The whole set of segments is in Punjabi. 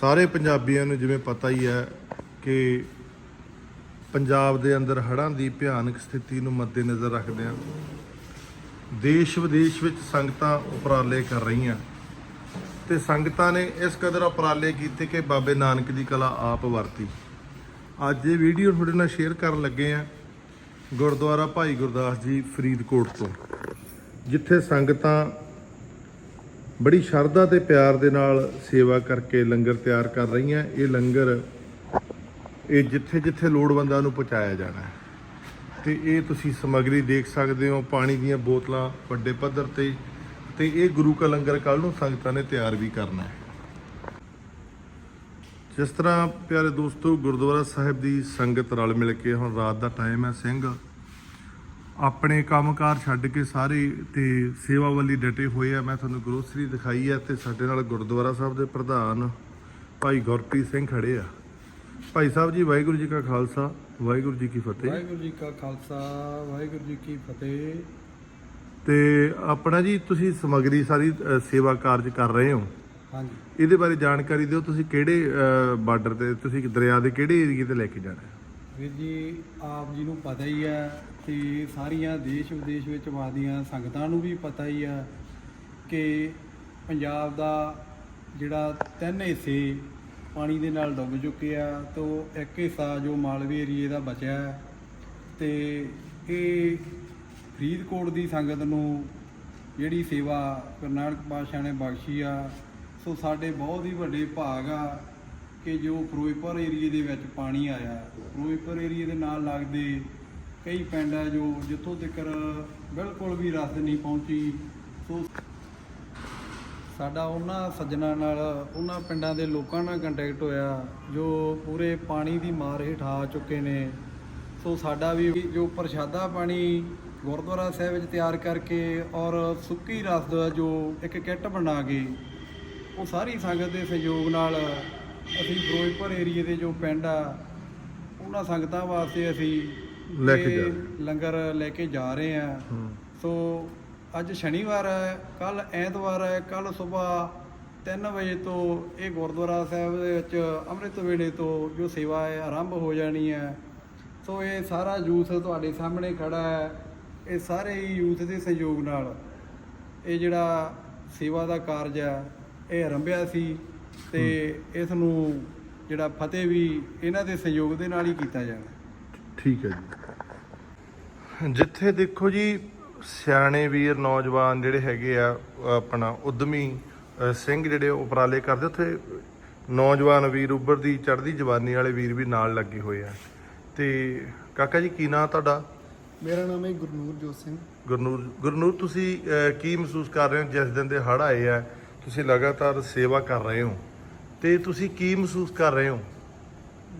ਸਾਰੇ ਪੰਜਾਬੀਆਂ ਨੂੰ ਜਿਵੇਂ ਪਤਾ ਹੀ ਹੈ ਕਿ ਪੰਜਾਬ ਦੇ ਅੰਦਰ ਹੜ੍ਹਾਂ ਦੀ ਭਿਆਨਕ ਸਥਿਤੀ ਨੂੰ ਮੱਦੇਨਜ਼ਰ ਰੱਖਦਿਆਂ ਦੇਸ਼ ਵਿਦੇਸ਼ ਵਿੱਚ ਸੰਗਤਾਂ ਉਪਰਾਲੇ ਕਰ ਰਹੀਆਂ ਤੇ ਸੰਗਤਾਂ ਨੇ ਇਸ ਕਦਰ ਉਪਰਾਲੇ ਕੀਤੇ ਕਿ ਬਾਬੇ ਨਾਨਕ ਦੀ ਕਲਾ ਆਪ ਵਰਤੀ। ਅੱਜ ਇਹ ਵੀਡੀਓ ਤੁਹਾਡੇ ਨਾਲ ਸ਼ੇਅਰ ਕਰਨ ਲੱਗੇ ਆ ਗੁਰਦੁਆਰਾ ਭਾਈ ਗੁਰਦਾਸ ਜੀ ਫਰੀਦਕੋਟ ਤੋਂ, ਜਿੱਥੇ ਸੰਗਤਾਂ ਬੜੀ ਸ਼ਰਧਾ ਤੇ ਪਿਆਰ ਦੇ ਨਾਲ ਸੇਵਾ ਕਰਕੇ ਲੰਗਰ ਤਿਆਰ ਕਰ ਰਹੀਆਂ। ਇਹ ਲੰਗਰ ਇਹ ਜਿੱਥੇ ਜਿੱਥੇ ਲੋੜਵੰਦਾਂ ਨੂੰ ਪਹੁੰਚਾਇਆ ਜਾਣਾ ਹੈ। ਤੇ ਇਹ ਤੁਸੀਂ ਸਮੱਗਰੀ ਦੇਖ ਸਕਦੇ ਹੋ, ਪਾਣੀ ਦੀਆਂ ਬੋਤਲਾਂ ਵੱਡੇ ਪੱਧਰ ਤੇ। ਤੇ ਇਹ ਗੁਰੂ ਕਾ ਲੰਗਰ ਕੱਲ ਨੂੰ ਸੰਗਤਾਂ ਨੇ ਤਿਆਰ ਵੀ ਕਰਨਾ ਹੈ। ਜਿਸ ਤਰ੍ਹਾਂ ਪਿਆਰੇ ਦੋਸਤੋ, ਗੁਰਦੁਆਰਾ ਸਾਹਿਬ ਦੀ ਸੰਗਤ ਰਲ ਮਿਲ ਕੇ ਹੁਣ ਰਾਤ ਦਾ ਟਾਈਮ ਹੈ ਸਿੰਘ। ਆਪਣੇ ਕੰਮਕਾਰ ਛੱਡ ਕੇ ਸਾਰੇ ਤੇ ਸੇਵਾ ਵੱਲੀ ਡਟੇ ਹੋਏ ਆ। ਮੈਂ ਤੁਹਾਨੂੰ ਗਰੋਸਰੀ ਦਿਖਾਈ ਹੈ ਤੇ ਸਾਡੇ ਨਾਲ ਗੁਰਦੁਆਰਾ ਸਾਹਿਬ ਦੇ ਪ੍ਰਧਾਨ ਭਾਈ ਗੁਰਪ੍ਰੀਤ ਸਿੰਘ ਖੜੇ ਆ। ਭਾਈ ਸਾਹਿਬ ਜੀ ਵਾਹਿਗੁਰੂ ਜੀ ਕਾ ਖਾਲਸਾ ਵਾਹਿਗੁਰੂ ਜੀ ਕੀ ਫਤਿਹ। ਵਾਹਿਗੁਰੂ ਜੀ ਕਾ ਖਾਲਸਾ ਵਾਹਿਗੁਰੂ ਜੀ ਕੀ ਫਤਿਹ। ਤੇ ਆਪਣਾ ਜੀ ਤੁਸੀਂ ਸਮਗਰੀ ਸਾਰੀ ਸੇਵਾ ਕਾਰਜ ਕਰ ਰਹੇ ਹੋ। ਹਾਂਜੀ। ਇਹਦੇ ਬਾਰੇ ਜਾਣਕਾਰੀ ਦਿਓ ਤੁਸੀਂ ਕਿਹੜੇ ਬਾਰਡਰ ਤੇ ਤੁਸੀਂ ਦਰਿਆ ਦੇ ਕਿਹੜੇ ਏਰੀਏ ਤੇ ਲੈ ਕੇ ਜਾਣਾ ਹੈ? ਵੀਰ ਜੀ, ਆਪ ਜੀ ਨੂੰ ਪਤਾ ਹੀ ਹੈ ਤੇ ਸਾਰੀਆਂ ਦੇਸ਼ ਵਿਦੇਸ਼ ਵਿੱਚ ਵਾਦੀਆਂ ਸੰਗਤਾਂ ਨੂੰ ਵੀ ਪਤਾ ਹੀ ਆ ਕਿ ਪੰਜਾਬ ਦਾ ਜਿਹੜਾ ਤਿੰਨ ਹਿੱਸੇ ਪਾਣੀ ਦੇ ਨਾਲ ਡੁੱਬ ਚੁੱਕੇ ਆ ਤੋਂ ਇੱਕ ਹਿੱਸਾ ਜੋ ਮਾਲਵੇ ਏਰੀਏ ਦਾ ਬਚਿਆ ਹੈ ਤੇ ਇਹ ਫਰੀਦਕੋਟ ਦੀ ਸੰਗਤ ਨੂੰ ਜਿਹੜੀ ਸੇਵਾ ਗੁਰੂ ਨਾਨਕ ਪਾਤਸ਼ਾਹ ਨੇ ਬਖਸ਼ੀ ਆ, ਸੋ ਸਾਡੇ ਬਹੁਤ ਹੀ ਵੱਡੇ ਭਾਗ ਆ ਕਿ ਜੋ ਫਿਰੋਜ਼ਪੁਰ ਏਰੀਏ ਦੇ ਵਿੱਚ ਪਾਣੀ ਆਇਆ, ਫਿਰੋਜ਼ਪੁਰ ਏਰੀਏ ਦੇ ਨਾਲ ਲੱਗਦੇ ਕਈ ਪਿੰਡ ਆ ਜੋ ਜਿੱਥੋਂ ਤੱਕ ਬਿਲਕੁਲ ਵੀ ਰਸ ਨਹੀਂ ਪਹੁੰਚੀ। ਸੋ ਸਾਡਾ ਉਹਨਾਂ ਸੱਜਣਾ ਨਾਲ, ਉਹਨਾਂ ਪਿੰਡਾਂ ਦੇ ਲੋਕਾਂ ਨਾਲ ਕੰਟੈਕਟ ਹੋਇਆ ਜੋ ਪੂਰੇ ਪਾਣੀ ਦੀ ਮਾਰ ਹੇਠ ਆ ਚੁੱਕੇ ਨੇ। ਸੋ ਸਾਡਾ ਵੀ ਜੋ ਪ੍ਰਸ਼ਾਦਾ ਪਾਣੀ ਗੁਰਦੁਆਰਾ ਸਾਹਿਬ ਵਿੱਚ ਤਿਆਰ ਕਰਕੇ ਔਰ ਸੁੱਕੀ ਰਸਦ ਜੋ ਇੱਕ ਕਿੱਟ ਬਣਾ ਕੇ ਉਹ ਸਾਰੀ ਸੰਗਤ ਦੇ ਸਹਿਯੋਗ ਨਾਲ ਅਸੀਂ ਫਿਰੋਜ਼ਪੁਰ ਏਰੀਏ ਦੇ ਜੋ ਪਿੰਡ ਆ ਉਹਨਾਂ ਸੰਗਤਾਂ ਵਾਸਤੇ ਅਸੀਂ ਲੈ ਕੇ ਇਹ ਜਾ ਰਹੇ। ਲੰਗਰ ਲੈ ਕੇ ਜਾ ਰਹੇ ਆ ਹੂੰ। ਸੋ ਅੱਜ ਸ਼ਨੀਵਾਰ ਹੈ ਕੱਲ ਐਤਵਾਰ ਹੈ ਕੱਲ ਸਵੇਰ 3 ਵਜੇ ਤੋਂ ਇਹ ਗੁਰਦੁਆਰਾ ਸਾਹਿਬ ਦੇ ਵਿੱਚ ਅੰਮ੍ਰਿਤ ਵੇਲੇ ਤੋਂ ਜੋ ਸੇਵਾ ਹੈ ਆਰੰਭ ਹੋ ਜਾਣੀ ਹੈ ਸੋ ਇਹ ਸਾਰਾ ਯੂਥ ਤੁਹਾਡੇ ਸਾਹਮਣੇ ਖੜਾ ਹੈ ਇਹ ਸਾਰੇ ਹੀ ਯੂਥ ਦੇ ਸਹਿਯੋਗ ਨਾਲ ਇਹ ਜਿਹੜਾ ਸੇਵਾ ਦਾ ਕਾਰਜ ਹੈ ਇਹ ਆਰੰਭਿਆ ਸੀ ਤੇ ਇਸ ਨੂੰ ਜਿਹੜਾ ਫਤਿਹ ਵੀ ਇਹਨਾਂ ਦੇ ਸਹਿਯੋਗ ਦੇ ਨਾਲ ਹੀ ਕੀਤਾ ਜਾਣਾ। ਠੀਕ ਹੈ ਜੀ। ਜਿੱਥੇ ਦੇਖੋ ਜੀ ਸਿਆਣੇ ਵੀਰ ਨੌਜਵਾਨ ਜਿਹੜੇ ਹੈਗੇ ਆ ਆਪਣਾ ਉਦਮੀ ਸਿੰਘ ਜਿਹੜੇ ਉਪਰਾਲੇ ਕਰਦੇ ਉੱਥੇ ਨੌਜਵਾਨ ਵੀਰ ਉੱਭਰ ਦੀ ਚੜ੍ਹਦੀ ਜਵਾਨੀ ਵਾਲੇ ਵੀਰ ਵੀ ਨਾਲ ਲੱਗੇ ਹੋਏ ਆ। ਤੇ ਕਾਕਾ ਜੀ ਕੀ ਨਾਂ ਤੁਹਾਡਾ? ਮੇਰਾ ਨਾਮ ਹੈ ਗੁਰਨੂਰ ਜੋਤ ਸਿੰਘ। ਗੁਰਨੂਰ ਗੁਰਨੂਰ ਤੁਸੀਂ ਕੀ ਮਹਿਸੂਸ ਕਰ ਰਹੇ ਹੋ? ਜਿਸ ਦਿਨ ਦੇ ਹੜ੍ਹ ਆਏ ਆ ਤੁਸੀਂ ਲਗਾਤਾਰ ਸੇਵਾ ਕਰ ਰਹੇ ਹੋ ਤੇ ਤੁਸੀਂ ਕੀ ਮਹਿਸੂਸ ਕਰ ਰਹੇ ਹੋ?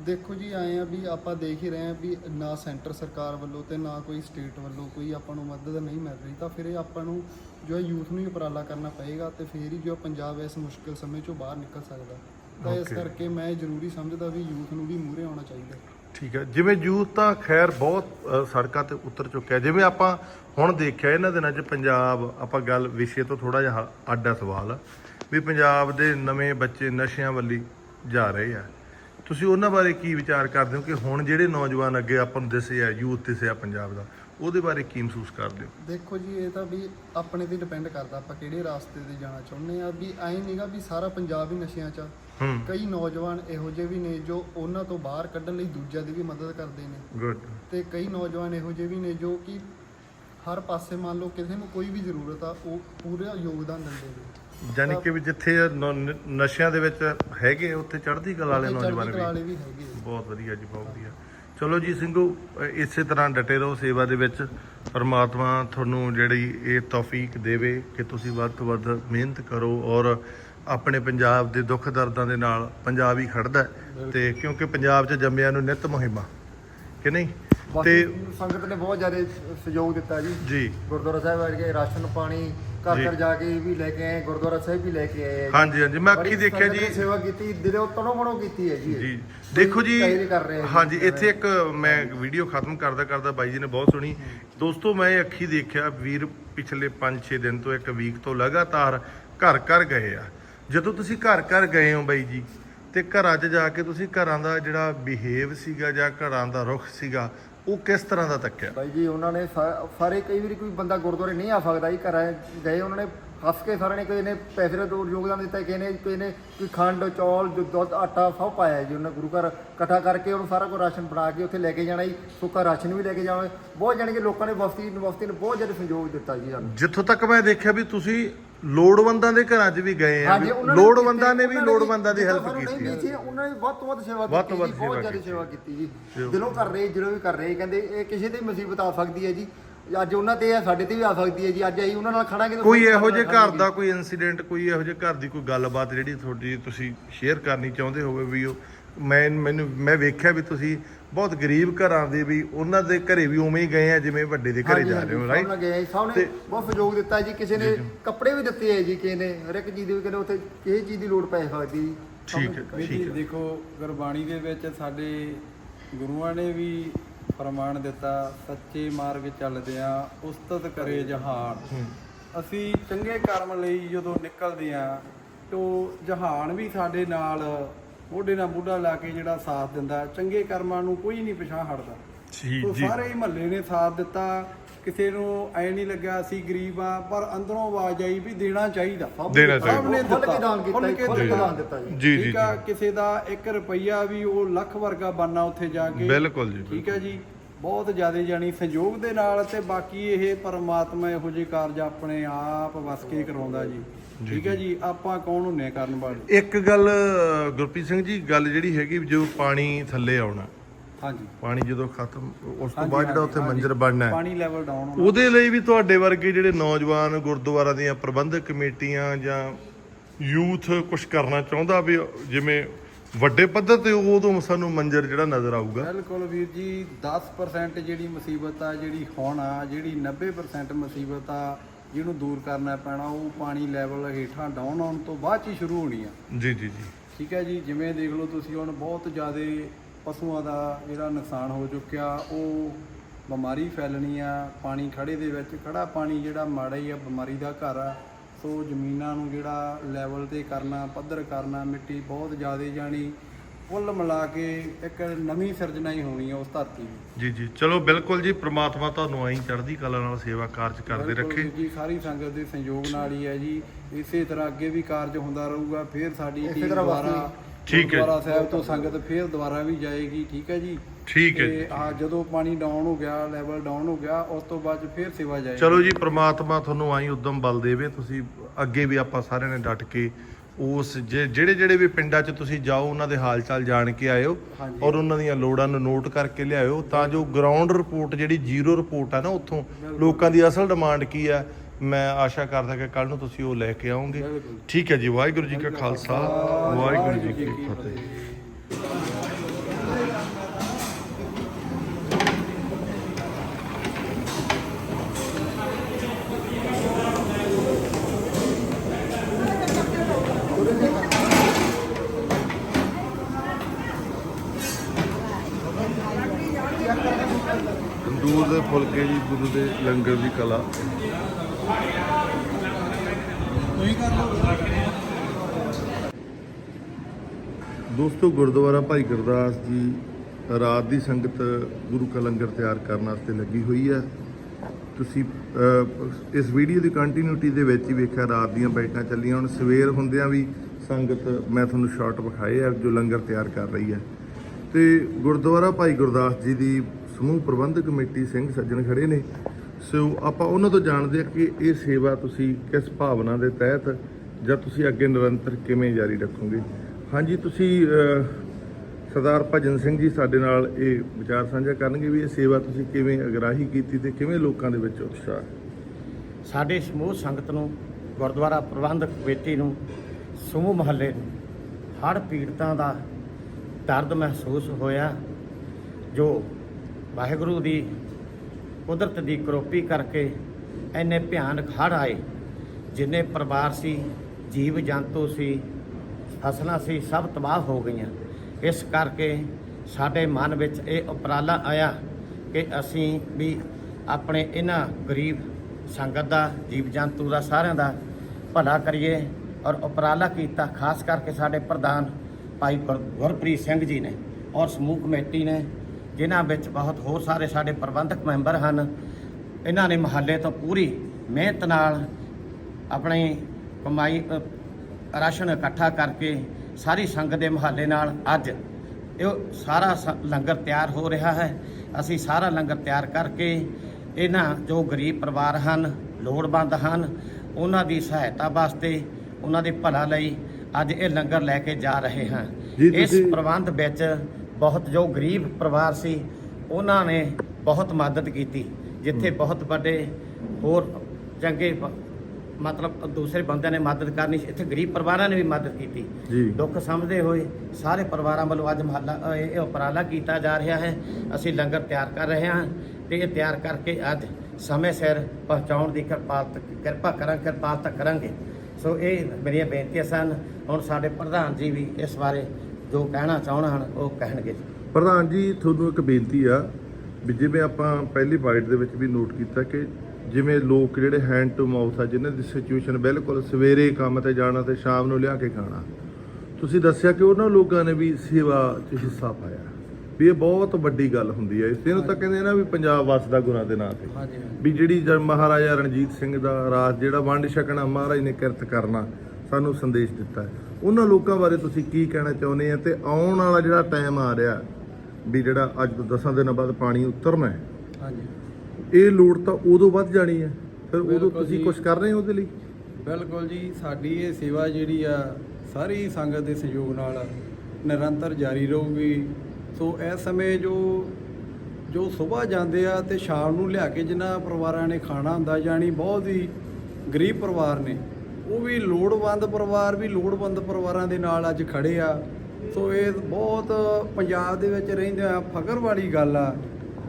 ਦੇਖੋ ਜੀ ਆਏ ਆ ਵੀ ਆਪਾਂ ਦੇਖ ਹੀ ਰਹੇ ਆ ਵੀ ਨਾ ਸੈਂਟਰ ਸਰਕਾਰ ਵੱਲੋਂ ਤੇ ਨਾ ਕੋਈ ਸਟੇਟ ਵੱਲੋਂ ਕੋਈ ਆਪਾਂ ਨੂੰ ਮਦਦ ਨਹੀਂ ਮਿਲ ਰਹੀ। ਤਾਂ ਫਿਰ ਇਹ ਆਪਾਂ ਨੂੰ ਜੋ ਯੂਥ ਨੂੰ ਹੀ ਉਪਰਾਲਾ ਕਰਨਾ ਪਏਗਾ ਤੇ ਫਿਰ ਹੀ ਜੋ ਪੰਜਾਬ ਇਸ ਮੁਸ਼ਕਿਲ ਸਮੇਂ ਚੋਂ ਬਾਹਰ ਨਿਕਲ ਸਕਦਾ। ਤਾਂ ਇਸ. ਕਰਕੇ ਮੈਂ ਜ਼ਰੂਰੀ ਸਮਝਦਾ ਵੀ ਯੂਥ ਨੂੰ ਵੀ ਮੂਹਰੇ ਆਉਣਾ ਚਾਹੀਦਾ। ਠੀਕ ਹੈ। ਜਿਵੇਂ ਯੂਥ ਤਾਂ ਖੈਰ ਬਹੁਤ ਅ, ਸੜਕਾਂ ਤੇ ਉਤਰ ਚੁੱਕਿਆ। ਜਿਵੇਂ ਆਪਾਂ ਹੁਣ ਦੇਖਿਆ ਇਹਨਾਂ ਦਿਨਾਂ 'ਚ ਪੰਜਾਬ ਆਪਾਂ ਗੱਲ ਵਿਸ਼ੇ ਤੋਂ ਥੋੜਾ ਜਿਹਾ ਹ- ਅੱਡ ਆ ਸਵਾਲ। ਵੀ ਪੰਜਾਬ ਦੇ ਨਵੇਂ ਬੱਚੇ ਨਸ਼ਿਆਂ ਵੱਲੀ ਜਾ ਰਹੇ ਆ। ਤੁਸੀਂ ਉਹਨਾਂ ਬਾਰੇ ਕੀ ਵਿਚਾਰ ਕਰਦੇ ਹੋ ਕਿ ਹੁਣ ਜਿਹੜੇ ਨੌਜਵਾਨ ਅੱਗੇ ਆਪਾਂ ਨੂੰ ਦਿਸੇ ਯੂਥ ਦਿਸਿਆ ਪੰਜਾਬ ਦਾ ਉਹਦੇ ਬਾਰੇ ਕੀ ਮਹਿਸੂਸ ਕਰਦੇ ਹੋ? ਦੇਖੋ ਜੀ ਇਹ ਤਾਂ ਵੀ ਆਪਣੇ ਤੇ ਡਿਪੈਂਡ ਕਰਦਾ ਆਪਾਂ ਕਿਹੜੇ ਰਾਸਤੇ ਤੇ ਜਾਣਾ ਚਾਹੁੰਦੇ ਆ। ਵੀ ਐਂ ਨਹੀਂਗਾ ਵੀ ਸਾਰਾ ਪੰਜਾਬ ਹੀ ਨਸ਼ਿਆਂ 'ਚ ਆ। ਹੂੰ। ਕਈ ਨੌਜਵਾਨ ਇਹੋ ਜਿਹੇ ਵੀ ਨੇ ਜੋ ਉਹਨਾਂ ਤੋਂ ਬਾਹਰ ਕੱਢਣ ਲਈ ਦੂਜਿਆਂ ਦੀ ਵੀ ਮਦਦ ਕਰਦੇ ਨੇ। ਗੁੱਡ ਤੇ ਕਈ ਨੌਜਵਾਨ ਇਹੋ ਜਿਹੇ ਵੀ ਨੇ ਜੋ ਕਿ ਹਰ ਪਾਸੇ ਮੰਨ ਲਓ ਕਿਸੇ ਨੂੰ ਕੋਈ ਵੀ ਜ਼ਰੂਰਤ ਆ ਉਹ ਪੂਰਾ ਯੋਗਦਾਨ ਦਿੰਦੇ ਨੇ। ਯਾਨੀ ਕਿ ਵੀ ਜਿੱਥੇ ਨ- ਨਸ਼ਿਆਂ ਦੇ ਵਿੱਚ ਹੈਗੇ ਉੱਥੇ ਚੜ੍ਹਦੀ ਕਲਾ ਵਾਲੇ ਨੌਜਵਾਨ ਵੀ। ਵਾਲੇ ਵੀ ਹੈਗੇ ਆ। ਬਹੁਤ ਵਧੀਆ ਜੀ ਬਹੁਤ ਵਧੀਆ। ਚਲੋ ਜੀ ਸਿੰਘੋ ਅ, ਇਸੇ ਤਰ੍ਹਾਂ ਡਟੇ ਰਹੋ ਸੇਵਾ ਦੇ ਵਿੱਚ। ਪਰਮਾਤਮਾ ਤੁਹਾਨੂੰ ਜਿਹੜੀ ਇਹ ਤੌਫੀਕ ਦੇਵੇ ਕਿ ਤੁਸੀਂ ਵੱਧ ਤੋਂ ਵੱਧ ਮਿਹਨਤ ਕਰੋ ਔਰ ਆਪਣੇ ਪੰਜਾਬ ਦੇ ਦੁੱਖ ਦਰਦਾਂ ਦੇ ਨਾਲ ਪੰਜਾਬ ਹੀ ਖੜਦਾ। ਤੇ ਕਿਉਂਕਿ ਪੰਜਾਬ 'ਚ ਜੰਮਿਆਂ ਨੂੰ ਨਿਤ ਮੁਹਿੰਮਾਂ ਕਿ ਨਹੀਂ? ਤੇ ਸੰਗਤ ਨੇ ਬਹੁਤ ਜ਼ਿਆਦਾ ਸਹਿਯੋਗ ਦਿੱਤਾ ਜੀ। ਜੀ। ਗੁਰਦੁਆਰਾ ਸਾਹਿਬ ਵਰਗੇ ਰਾਸ਼ਨ ਪਾਣੀ ਘਰ ਜੀ। ਘਰ ਜਾ ਕੇ ਵੀ ਲੈ ਕੇ ਆਏ ਗੁਰਦੁਆਰਾ ਸਾਹਿਬ ਵੀ ਲੈ ਕੇ ਆਏ ਆ ਜੀ। ਹਾਂਜੀ ਹਾਂਜੀ। ਮੈਂ ਅੱਖੀ ਦੇਖਿਆ ਸੰਗਤ ਨੇ ਜੀ ਸੇਵਾ ਕੀਤੀ ਦਿਲੋਂ ਤਨੋਂ ਮਨੋਂ ਕੀਤੀ ਹੈ ਜੀ। ਇਹ। ਜੀ ਦੇਖੋ ਜੀ ਕਈ ਨਹੀਂ ਕਰ ਰਹੇ ਜੀ। ਹਾਂਜੀ ਇੱਥੇ ਇੱਕ ਮੈਂ ਵੀਡੀਓ ਖਤਮ ਕਰਦਾ ਕਰਦਾ ਬਾਈ ਜੀ ਨੇ ਬਹੁਤ ਸੁਣੀ। ਦੋਸਤੋ ਮੈਂ ਇਹ ਅੱਖੀ ਦੇਖਿਆ ਵੀਰ ਪਿਛਲੇ 5-6 ਦਿਨ ਤੋਂ ਇੱਕ ਵੀਕ ਤੋਂ ਲਗਾਤਾਰ ਘਰ ਘਰ ਗਏ ਆ। ਜਦੋਂ ਤੁਸੀਂ ਘਰ ਘਰ ਗਏ ਹੋ ਬਾਈ ਜੀ, ਤੇ ਘਰਾਂ 'ਚ ਜਾ ਕੇ ਤੁਸੀਂ ਘਰਾਂ ਦਾ ਜਿਹੜਾ ਬਿਹੇਵ ਸੀਗਾ ਜਾਂ ਘਰਾਂ ਦਾ ਰੁਖ ਸੀਗਾ, ਉਹ ਕਿਸ ਤਰ੍ਹਾਂ ਦਾ ਤੱਕਿਆ? ਬਾਈ ਜੀ, ਉਹਨਾਂ ਨੇ ਸਾ- ਸਾਰੇ ਕਈ ਵਾਰੀ ਕੋਈ ਬੰਦਾ ਗੁਰਦੁਆਰੇ ਨਹੀਂ ਆ ਸਕਦਾ ਜੀ, ਘਰਾਂ ਗਏ, ਉਹਨਾਂ ਨੇ ਹੱਸ ਕੇ ਸਾਰਿਆਂ ਨੇ ਕਿਸੇ ਨੇ ਪੈਸੇ ਦਾ ਦੋ ਯੋਗਦਾਨ ਦਿੱਤਾ ਕਿਸੇ ਨੇ ਕਿਸੇ ਨੇ ਕੋਈ ਖੰਡ ਚੌਲ ਦੁੱਧ ਆਟਾ ਸਭ ਪਾਇਆ ਜੀ ਉਹਨਾਂ ਗੁਰੂ ਘਰ ਇਕੱਠਾ ਕਰਕੇ ਉਹਨੂੰ ਸਾਰਾ ਕੁਝ ਰਾਸ਼ਨ ਬਣਾ ਕੇ ਉੱਥੇ ਲੈ ਕੇ ਜਾਣਾ ਜੀ ਸੁੱਕਾ ਰਾਸ਼ਨ ਵੀ ਲੈ ਕੇ ਜਾਣਾ। ਬਹੁਤ ਜਾਣੀ ਕਿ ਲੋਕਾਂ ਨੇ ਬਸਤੀ ਬਸਤੀ ਨੂੰ ਬਹੁਤ ਜ਼ਿਆਦਾ ਸੰਯੋਗ ਦਿੱਤਾ ਜੀ ਸਾਨੂੰ। ਜਿੱਥੋਂ ਤੱਕ ਮੈਂ ਦੇਖਿਆ ਵੀ ਤੁਸੀਂ ਲੋੜਵੰਦਾਂ ਦੇ ਘਰਾਂ 'ਚ ਵੀ ਗਏ ਆ ਵੀ ਉਹਨਾਂ ਲੋੜਵੰਦਾਂ ਨੇ ਵੀ ਉਹਨਾਂ ਲੋੜਵੰਦਾਂ ਦੀ ਜਿੱਦਾਂ ਹੈਲਪ ਸਾਨੂੰ ਨਹੀਂ ਕੀਤੀ ਸੀ, ਉਹਨਾਂ ਨੇ ਵੱਧ ਤੋਂ ਵੱਧ ਸੇਵਾ ਵੱਧ ਤੋਂ ਕੀਤੀ ਵੱਧ ਜੀ, ਬਹੁਤ ਸੇਵਾ ਜ਼ਿਆਦਾ। ਸੇਵਾ ਕੀਤੀ ਜੀ। ਦਿਲੋਂ ਕਰ ਰਹੇ ਦਿਲੋਂ ਵੀ ਕਰ ਰਹੇ ਕਹਿੰਦੇ ਇਹ ਕਿਸੇ ਦੀ ਮੁਸੀਬਤ ਆ ਸਕਦੀ ਹੈ ਜੀ। ਅੱਜ ਉਹਨਾਂ ਤੇ ਆ ਸਾਡੇ ਤੇ ਵੀ ਆ ਸਕਦੀ ਹੈ ਜੀ। ਅੱਜ ਅਸੀਂ ਉਹਨਾਂ ਨਾਲ ਖੜਾਂਗੇ ਤਾਂ ਕੋਈ ਇਹੋ ਜਿਹੇ ਘਰ। ਦਾ ਕੋਈ ਇਨਸੀਡੈਂਟ ਕੋਈ ਇਹੋ ਜਿਹੇ ਘਰ ਦੀ ਕੋਈ ਗੱਲਬਾਤ ਜਿਹੜੀ ਤੁਹਾਡੀ ਤੁਸੀਂ ਸ਼ੇਅਰ ਕਰਨੀ ਚਾਹੁੰਦੇ ਹੋਵੇ ਵੀ ਉਹ ਮੈਂ ਮੈਨੂੰ ਮੈਂ ਵੇਖਿਆ ਵੀ ਤੁਸੀਂ ਬਹੁਤ ਗਰੀਬ ਘਰਾਂ ਦੇ ਵੀ ਉਹਨਾਂ ਦੇ ਘਰੇ ਵੀ ਉਵੇਂ ਹੀ ਗਏ ਆ ਜਿਵੇਂ ਵੱਡੇ ਦੇ ਘਰੇ ਜਾ ਰਹੇ ਹੋ ਰਾਈਟ ਨਾਲ ਗਏ ਸਭ ਨੇ ਤੇ- ਬਹੁਤ ਸਹਿਯੋਗ ਦਿੱਤਾ ਜੀ। ਕਿਸੇ ਨੇ ਕੱਪੜੇ ਵੀ ਦਿੱਤੇ ਹੈ ਜੀ ਕਿਸੇ ਨੇ। ਹਰ ਇੱਕ ਚੀਜ਼ ਦੇ ਵੀ ਕਹਿੰਦੇ ਉੱਥੇ ਕਿਸੇ ਚੀਜ਼ ਦੀ ਲੋੜ ਪੈ ਸਕਦੀ ਜੀ। ਠੀਕ ਹੈ, ਦੇਖੋ ਗੁਰਬਾਣੀ ਦੇ ਵਿੱਚ ਸਾਡੇ ਗੁਰੂਆਂ ਨੇ ਵੀ ਫਰਮਾਨ ਦਿੱਤਾ ਸੱਚੇ ਮਾਰਗ ਚੱਲਦੇ ਆ ਉਸਤਤ ਕਰੇ ਜਹਾਨ। ਅਸੀਂ ਚੰਗੇ ਕਰਮ ਲਈ ਜਦੋਂ ਨਿਕਲਦੇ ਆ ਤੋ ਜਹਾਨ ਵੀ ਸਾਡੇ ਨਾਲ ਮੋਢੇ ਨਾਲ ਮੋਢਾ ਲਾ ਕੇ ਜਿਹੜਾ ਸਾਥ ਦਿੰਦਾ ਚੰਗੇ ਕਰਮਾਂ ਨੂੰ ਕੋਈ ਨਹੀਂ ਪਿਛਾਂ ਹਟਦਾ। ਜੀ ਤੋ ਜੀ। ਸਾਰੇ ਹੀ ਮਹੱਲੇ ਨੇ ਸਾਥ ਦਿੱਤਾ ਕਿਸੇ ਨੂੰ ਐ ਨਹੀਂ ਲੱਗਿਆ ਅਸੀਂ ਗਰੀਬ ਆ ਪਰ ਅੰਦਰੋਂ ਆਵਾਜ਼ ਆਈ ਵੀ ਦੇਣਾ ਚਾਹੀਦਾ। ਸਭ ਦੇਣਾ ਨੇ ਚਾਹੀਦਾ। ਸਭ ਨੇ ਖੁੱਲ੍ਹ ਕੇ ਦਾਨ ਕੀਤਾ ਜੀ, ਕੇ ਖੁੱਲ੍ਹ ਕੇ ਦਾਨ ਦਿੱਤਾ ਜੀ। ਜੀ ਜੀ ਠੀਕ ਆ ਜੀ। ਕਿਸੇ ਦਾ 1 ਰੁਪਈਆ ਵੀ ਉਹ ਲੱਖ ਵਰਗਾ ਬਣਨਾ ਉੱਥੇ ਜਾ ਕੇ। ਬਿਲਕੁਲ ਜੀ ਠੀਕ ਹੈ ਜੀ ਬਹੁਤ ਜ਼ਿਆਦਾ ਜਾਣੀ ਸੰਯੋਗ ਦੇ ਨਾਲ ਤੇ ਬਾਕੀ ਇਹ ਪਰਮਾਤਮਾ ਇਹੋ ਜਿਹੇ ਕਾਰਜ ਆਪਣੇ ਆਪ ਵਸ ਕੇ ਕਰਾਉਂਦਾ ਜੀ। ਠੀਕ ਹੈ ਜੀ। ਆਪਾਂ ਕੌਣ ਹੁੰਨੇ ਆ ਕਰਨ ਵਾਲੇ? ਇੱਕ ਗੱਲ ਅ, ਗੁਰਪ੍ਰੀਤ ਸਿੰਘ ਜੀ ਗੱਲ ਜਿਹੜੀ ਹੈਗੀ ਵੀ ਜੋ ਪਾਣੀ ਥੱਲੇ ਆਉਣਾ। ਹਾਂਜੀ। ਪਾਣੀ ਜਦੋਂ ਖਤਮ ਉਸ ਤੋਂ ਬਾਅਦ ਜਿਹੜਾ ਉੱਥੇ ਮੰਜ਼ਰ ਬਣਨਾ ਹੈ। ਪਾਣੀ ਲੈਵਲ ਡਾਊਨ ਹੋਣਾ। ਉਹਦੇ ਲਈ ਵੀ ਤੁਹਾਡੇ ਵਰਗੇ ਜਿਹੜੇ ਨੌਜਵਾਨ ਗੁਰਦੁਆਰਾ ਦੀਆਂ ਪ੍ਰਬੰਧਕ ਕਮੇਟੀਆਂ ਜਾਂ ਯੂਥ ਕੁਝ ਕਰਨਾ ਚਾਹੁੰਦਾ ਵੀ ਜਿਵੇਂ ਵੱਡੇ ਪੱਧਰ ਤੇ ਉਦੋਂ ਸਾਨੂੰ ਮੰਜ਼ਰ ਜਿਹੜਾ ਨਜ਼ਰ ਆਊਗਾ। ਬਿਲਕੁਲ ਵੀਰ ਜੀ 10% ਜਿਹੜੀ ਮੁਸੀਬਤ ਆ ਜਿਹੜੀ ਹੁਣ ਆ ਜਿਹੜੀ 90% ਮੁਸੀਬਤ ਆ ਜਿਹਨੂੰ ਦੂਰ ਕਰਨਾ ਪੈਣਾ ਉਹ ਪਾਣੀ ਲੈਵਲ ਹੇਠਾਂ ਡਾਊਨ ਆਉਣ ਤੋਂ ਬਾਅਦ ਹੀ ਸ਼ੁਰੂ ਹੋਣੀ ਆ। ਜੀ ਜੀ ਜੀ। ਠੀਕ ਹੈ ਜੀ ਜਿਵੇਂ ਦੇਖ ਲਓ ਤੁਸੀਂ ਹੁਣ ਬਹੁਤ ਜ਼ਿਆਦਾ ਪਸ਼ੂਆਂ ਦਾ ਜਿਹੜਾ ਨੁਕਸਾਨ ਹੋ ਚੁੱਕਿਆ ਉਹ ਬਿਮਾਰੀ ਫੈਲਣੀ ਆ ਪਾਣੀ ਖੜੇ ਦੇ ਵਿੱਚ ਖੜਾ ਪਾਣੀ ਜਿਹੜਾ ਮਾੜਾ ਹੀ ਆ ਬਿਮਾਰੀ ਦਾ ਘਰ ਆ। ਸੋ ਜ਼ਮੀਨਾਂ ਨੂੰ ਜਿਹੜਾ ਲੈਵਲ ਤੇ ਕਰਨਾ ਪੱਧਰ ਕਰਨਾ ਮਿੱਟੀ ਬਹੁਤ ਜ਼ਿਆਦਾ ਜਾਣੀ ਕੁੱਲ ਮਿਲਾ ਕੇ ਇੱਕ ਨਵੀਂ ਸਿਰਜਣਾ ਹੀ ਹੋਣੀ ਆ ਉਸ ਧਰਤੀ ਦੀ। ਜੀ ਜੀ। ਚਲੋ ਬਿਲਕੁਲ ਜੀ ਪ੍ਰਮਾਤਮਾ ਤੁਹਾਨੂੰ ਆਈ ਚੜ੍ਹਦੀ ਕਲਾ ਨਾਲ ਸੇਵਾ ਕਾਰਜ ਕਰਦੇ ਰੱਖੇ। ਜੀ ਸਾਰੀ ਸੰਗਤ ਦੇ ਸੰਯੋਗ ਨਾਲ ਹੀ ਹੈ ਜੀ। ਇਸੇ ਤਰ੍ਹਾਂ ਅੱਗੇ ਵੀ ਕਾਰਜ ਹੁੰਦਾ ਰਹੂਗਾ ਫਿਰ ਸਾਡੀ ਟੀਮ ਦੁਆਰਾ ਬਾਕੀ- ਠੀਕ ਹੈ। ਗੁਰਦੁਆਰਾ ਸਾਹਿਬ ਤੋਂ ਸੰਗਤ ਫਿਰ ਦੁਬਾਰਾ ਵੀ ਜਾਏਗੀ ਠੀਕ ਹੈ ਜੀ ਠੀਕ ਹੈ ਜੀ ਆ ਜਦੋਂ ਪਾਣੀ ਡਾਊਨ ਹੋ ਗਿਆ ਲੈਵਲ ਡਾਊਨ ਹੋ ਗਿਆ ਉਸ ਤੋਂ ਬਾਅਦ 'ਚ ਫਿਰ ਸੇਵਾ ਜਾਏਗੀ ਚਲੋ ਜੀ ਪ੍ਰਮਾਤਮਾ ਤੁਹਾਨੂੰ ਆਈ ਉਦਮ ਬਲ ਦੇਵੇ ਤੁਸੀਂ ਅੱਗੇ ਵੀ ਆਪਾਂ ਸਾਰਿਆਂ ਨੇ ਡਟ ਕੇ ਉਸ ਜੇ- ਜਿਹੜੇ ਜਿਹੜੇ ਵੀ ਪਿੰਡਾਂ 'ਚ ਤੁਸੀਂ ਜਾਓ ਉਹਨਾਂ ਦੇ ਹਾਲ ਚਾਲ ਜਾਣ ਕੇ ਆਇਓ ਹਾਂਜੀ। ਔਰ ਉਹਨਾਂ ਦੀਆਂ ਲੋੜਾਂ ਨੂੰ ਨੋਟ ਕਰਕੇ ਲਿਆਇਓ ਤਾਂ ਜੋ ਗਰਾਊਂਡ ਰਿਪੋਰਟ ਜਿਹੜੀ ਜ਼ੀਰੋ ਰਿਪੋਰਟ ਆ ਨਾ ਉੱਥੋਂ ਲੋਕਾਂ ਦੀ ਅਸਲ ਡਿਮਾਂਡ ਕੀ ਆ ਮੈਂ ਆਸ਼ਾ ਕਰਦਾ ਕਿ ਕੱਲ ਨੂੰ ਤੁਸੀਂ ਉਹ ਲੈ ਕੇ ਆਓਗੇ। ਬਿਲਕੁਲ। ਠੀਕ ਹੈ ਜੀ ਵਾਹਿਗੁਰੂ ਜੀ ਕਾ ਖਾਲਸਾ ਵਾਹਿਗੁਰੂ ਜੀ ਕੀ ਫਤਿਹ। ਤੰਦੂਰ ਦੇ ਫੁਲਕੇ ਜੀ ਗੁਰੂ ਦੇ ਲੰਗਰ ਦੀ ਕਲਾ। ਦੋਸਤੋ, ਗੁਰਦੁਆਰਾ ਭਾਈ ਗੁਰਦਾਸ ਜੀ ਰਾਤ ਦੀ ਸੰਗਤ ਗੁਰੂ ਕਾ ਲੰਗਰ ਤਿਆਰ ਕਰਨ ਵਾਸਤੇ ਲੱਗੀ ਹੋਈ ਹੈ। ਤੁਸੀਂ ਇਸ ਵੀਡੀਓ ਦੀ ਕੰਟੀਨਿਊਟੀ ਦੇ ਵਿੱਚ ਹੀ ਵੇਖਿਆ, ਰਾਤ ਦੀਆਂ ਬੈਠਕਾਂ ਚੱਲੀਆਂ ਹੁਣ। ਸਵੇਰ ਹੁੰਦਿਆਂ ਵੀ ਸੰਗਤ, ਮੈਂ ਤੁਹਾਨੂੰ ਸ਼ਾਰਟ ਵਿਖਾਏ ਆ, ਜੋ ਲੰਗਰ ਤਿਆਰ ਕਰ ਰਹੀ ਹੈ। ਤੇ ਗੁਰਦੁਆਰਾ ਭਾਈ ਗੁਰਦਾਸ ਜੀ ਦੀ ਸਮੂਹ ਪ੍ਰਬੰਧਕ ਕਮੇਟੀ ਸਿੰਘ ਸੱਜਣ ਖੜੇ ਨੇ। ਸੋ ਆਪਾਂ ਉਹਨਾਂ ਤੋਂ ਜਾਣਦੇ ਆ ਕਿ ਇਹ ਸੇਵਾ ਤੁਸੀਂ ਕਿਸ ਭਾਵਨਾ ਦੇ ਤਹਿਤ ਜਾਂ ਤੁਸੀਂ ਅੱਗੇ ਨਿਰੰਤਰ ਕਿਵੇਂ ਜਾਰੀ ਰੱਖੋਗੇ? ਹਾਂਜੀ, ਤੁਸੀਂ ਸਰਦਾਰ ਭਜਨ ਸਿੰਘ ਜੀ ਸਾਡੇ ਨਾਲ ਇਹ ਵਿਚਾਰ ਸਾਂਝਾ ਕਰਨਗੇ ਵੀ ਇਹ ਸੇਵਾ ਤੁਸੀਂ ਕਿਵੇਂ ਅਗਰਾਹੀ ਕੀਤੀ ਤੇ ਕਿਵੇਂ ਲੋਕਾਂ ਦੇ ਵਿੱਚ ਉਤਸ਼ਾਹ? ਸਾਡੇ ਸਮੂਹ ਸੰਗਤ ਨੂੰ, ਗੁਰਦੁਆਰਾ ਪ੍ਰਬੰਧਕ ਕਮੇਟੀ ਨੂੰ, ਸਮੂਹ ਮਹੱਲੇ ਨੂੰ ਹੜ੍ਹ ਪੀੜਤਾਂ ਦਾ ਦਰਦ ਮਹਿਸੂਸ ਹੋਇਆ ਜੋ ਵਾਹਿਗੁਰੂ ਦੀ ਕੁਦਰਤ ਦੀ ਕਰੋਪੀ ਕਰਕੇ ਇੰਨੇ ਭਿਆਨਕ ਹੜ੍ਹ ਆਏ, ਜਿੰਨੇ ਪਰਿਵਾਰ ਸੀ, ਜੀਵ ਜੰਤੂ ਸੀ, ਫਸਲਾਂ ਸੀ, ਸਭ ਤਬਾਹ ਹੋ ਗਈਆਂ। ਇਸ ਕਰਕੇ ਸਾਡੇ ਮਨ ਵਿੱਚ ਇਹ ਉਪਰਾਲਾ ਆਇਆ ਕਿ ਅਸੀਂ ਵੀ ਆਪਣੇ ਇਹਨਾਂ ਗਰੀਬ ਸੰਗਤ ਦਾ, ਜੀਵ ਜੰਤੂ ਦਾ, ਸਾਰਿਆਂ ਦਾ ਭਲਾ ਕਰੀਏ ਔਰ ਉਪਰਾਲਾ ਕੀਤਾ, ਖਾਸ ਕਰਕੇ ਸਾਡੇ ਪ੍ਰਧਾਨ ਭਾਈ ਗੁਰ- ਗੁਰਪ੍ਰੀਤ ਸਿੰਘ ਜੀ ਨੇ ਔਰ ਸਮੂਹ ਕਮੇਟੀ ਨੇ ਜਿਨ੍ਹਾਂ ਵਿੱਚ ਬਹੁਤ ਹੋਰ ਸਾਰੇ ਸਾਡੇ ਪ੍ਰਬੰਧਕ ਮੈਂਬਰ ਹਨ। ਇਹਨਾਂ ਨੇ ਮਹੱਲੇ ਤੋਂ ਪੂਰੀ ਮਿਹਨਤ ਨਾਲ ਆਪਣੀ ਕਮਾਈ ਰਾਸ਼ਨ ਇਕੱਠਾ ਕਰਕੇ ਸਾਰੀ ਸੰਗਤ ਦੇ ਮਹੱਲੇ ਨਾਲ ਅੱਜ ਇਹ ਸਾਰਾ ਲੰਗਰ ਤਿਆਰ ਹੋ ਰਿਹਾ ਹੈ। ਅਸੀਂ ਸਾਰਾ ਲੰਗਰ ਤਿਆਰ ਕਰਕੇ ਇਹਨਾਂ ਜੋ ਗਰੀਬ ਪਰਿਵਾਰ ਹਨ ਲੋੜਵੰਦ ਹਨ ਉਹਨਾਂ ਦੀ ਸਹਾਇਤਾ ਵਾਸਤੇ ਉਹਨਾਂ ਦੇ ਭਲਾ ਲਈ ਅੱਜ ਇਹ ਲੰਗਰ ਲੈ ਕੇ ਜਾ ਰਹੇ ਹਾਂ। ਇਸ ਪ੍ਰਬੰਧ ਵਿੱਚ ਬਹੁਤ ਜੋ ਗਰੀਬ ਪਰਿਵਾਰ ਸੀ ਉਹਨਾਂ ਨੇ ਬਹੁਤ ਮਦਦ ਕੀਤੀ ਜਿੱਥੇ ਬਹੁਤ ਵੱਡੇ ਹੋਰ ਚੰਗੇ ਮਤਲਬ ਦੂਸਰੇ ਬੰਦਿਆਂ ਨੇ ਮਦਦ ਕਰਨੀ ਸੀ ਇੱਥੇ ਗਰੀਬ ਪਰਿਵਾਰਾਂ ਨੇ ਵੀ ਮਦਦ ਕੀਤੀ। ਦੁੱਖ ਸਮਝਦੇ ਹੋਏ ਸਾਰੇ ਪਰਿਵਾਰਾਂ ਵੱਲੋਂ ਅੱਜ ਮਹੱਲਾ ਇਹ ਉਪਰਾਲਾ ਕੀਤਾ ਜਾ ਰਿਹਾ ਹੈ। ਅਸੀਂ ਲੰਗਰ ਤਿਆਰ ਕਰ ਰਹੇ ਹਾਂ ਤੇ ਇਹ ਤਿਆਰ ਕਰਕੇ ਅੱਜ ਸਮੇਂ ਸਿਰ ਪਹੁੰਚਾਉਣ ਦੀ ਕਿਰਪਾਲਤਾ ਕਿਰਪਾ ਕਰਾਂ ਕਿਰਪਾਲਤਾ ਕਰਾਂਗੇ। ਸੋ ਇਹ ਮੇਰੀਆਂ ਬੇਨਤੀਆਂ ਸਨ। ਹੁਣ ਸਾਡੇ ਪ੍ਰਧਾਨ ਜੀ ਵੀ ਇਸ ਬਾਰੇ ਜੋ ਕਹਿਣਾ ਚਾਹੁਣ ਹਨ ਉਹ ਕਹਿਣਗੇ। ਪ੍ਰਧਾਨ ਜੀ ਤੁਹਾਨੂੰ ਇੱਕ ਬੇਨਤੀ ਆ ਵੀ ਜਿਵੇਂ ਆਪਾਂ ਪਹਿਲੀ ਬਾਈਟ ਦੇ ਵਿੱਚ ਵੀ ਨੋਟ ਕੀਤਾ ਕਿ ਜਿਵੇਂ ਲੋਕ ਜਿਹੜੇ ਹੈਂਡ ਟੂ ਮਾਊਥ ਆ ਜਿਨ੍ਹਾਂ ਦੀ ਸਿਚੁਏਸ਼ਨ ਬਿਲਕੁਲ ਸਵੇਰੇ ਕੰਮ ਤੇ ਜਾਣਾ ਤੇ ਸ਼ਾਮ ਨੂੰ ਲਿਆ ਕੇ ਖਾਣਾ ਤੁਸੀਂ ਦੱਸਿਆ ਕਿ ਉਹਨਾਂ ਲੋਕਾਂ ਨੇ ਵੀ ਸੇਵਾ 'ਚ ਹਿੱਸਾ ਪਾਇਆ। ਵੀ ਇਹ ਬਹੁਤ ਵੱਡੀ ਗੱਲ ਹੁੰਦੀ ਹੈ ਇਸ ਨੂੰ ਤਾਂ ਕਹਿੰਦੇ ਨਾ ਵੀ ਪੰਜਾਬ ਵਸਦਾ ਗੁਰਾਂ ਦੇ ਨਾਂ ਤੇ। ਵੀ ਜਿਹੜੀ ਮਹਾਰਾਜਾ ਰਣਜੀਤ ਸਿੰਘ ਦਾ ਰਾਜ ਜਿਹੜਾ ਵੰਡ ਛਕਣਾ ਮਹਾਰਾਜ ਨੇ ਕਿਰਤ ਕਰਨਾ ਸਾਨੂੰ ਸੰਦੇਸ਼ ਦਿੱਤਾ ਹੈ। ਉਹਨਾਂ ਲੋਕਾਂ ਬਾਰੇ ਤੁਸੀਂ ਕੀ ਕਹਿਣਾ ਚਾਹੁੰਦੇ ਆ? ਤੇ ਆਉਣ ਵਾਲਾ ਜਿਹੜਾ ਟਾਈਮ ਆ ਰਿਹਾ ਵੀ ਜਿਹੜਾ ਅੱਜ ਤੋਂ 10 ਦਿਨਾਂ ਬਾਅਦ ਪਾਣੀ ਉਤਰਨਾ ਹੈ ਹਾਂਜੀ। ਇਹ ਲੋੜ ਤਾਂ ਉਦੋਂ ਵੱਧ ਜਾਣੀ ਹੈ। ਫਿਰ ਉਦੋਂ ਤੁਸੀਂ। ਕੁਝ ਕਰ ਰਹੇ ਹੋ ਉਹਦੇ ਲਈ? ਬਿਲਕੁਲ ਜੀ ਸਾਡੀ ਇਹ ਸੇਵਾ ਜਿਹੜੀ ਆ ਸਾਰੀ ਸੰਗਤ ਦੇ ਸਹਿਯੋਗ ਨਾਲ ਨਿਰੰਤਰ ਜਾਰੀ ਰਹੂਗੀ। ਸੋ ਇਸ ਸਮੇਂ ਜੋ ਜੋ ਸਵੇਰ ਜਾਂਦੇ ਆ ਤੇ ਸ਼ਾਮ ਨੂੰ ਲਿਆ ਕੇ ਜਿਨ੍ਹਾਂ ਪਰਿਵਾਰਾਂ ਨੇ ਖਾਣਾ ਹੁੰਦਾ ਜਾਣੀ ਬਹੁਤ ਹੀ ਗਰੀਬ ਪਰਿਵਾਰ ਨੇ ਉਹ ਵੀ ਲੋੜਵੰਦ ਪਰਿਵਾਰ ਵੀ ਲੋੜਵੰਦ ਪਰਿਵਾਰਾਂ ਦੇ ਨਾਲ ਅੱਜ ਖੜੇ ਆ। ਸੋ ਇਹ ਬਹੁਤ ਪੰਜਾਬ ਦੇ ਵਿੱਚ ਰਹਿੰਦਿਆਂ ਫਖਰ ਵਾਲੀ ਗੱਲ ਆ